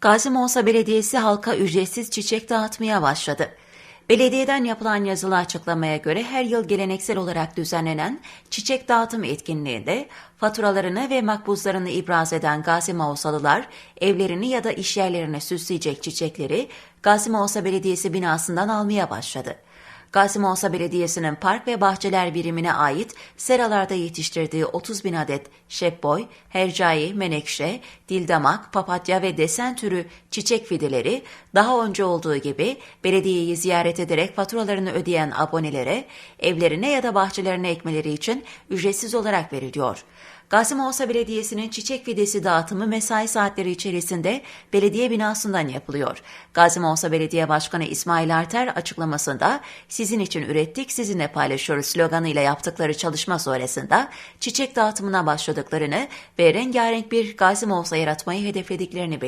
Gazi Monsa Belediyesi halka ücretsiz çiçek dağıtmaya başladı. Belediyeden yapılan yazılı açıklamaya göre her yıl geleneksel olarak düzenlenen çiçek dağıtım etkinliğinde faturalarını ve makbuzlarını ibraz eden Gazi Mausalılar evlerini ya da işyerlerini süsleyecek çiçekleri Gazi Mausa Belediyesi binasından almaya başladı. Gazi Monsa Belediyesi'nin Park ve Bahçeler birimine ait seralarda yetiştirdiği 30 bin adet şepboy, hercai, menekşe, dildamak, papatya ve desen türü çiçek fideleri daha önce olduğu gibi belediyeyi ziyaret ederek faturalarını ödeyen abonelere evlerine ya da bahçelerine ekmeleri için ücretsiz olarak veriliyor. Gazi Belediyesi'nin çiçek fidesi dağıtımı mesai saatleri içerisinde belediye binasından yapılıyor. Gazi Belediye Başkanı İsmail Arter açıklamasında sizin için ürettik, sizinle paylaşıyoruz sloganıyla yaptıkları çalışma sonrasında çiçek dağıtımına başladıklarını ve rengarenk bir Gazi yaratmayı hedeflediklerini belirtti.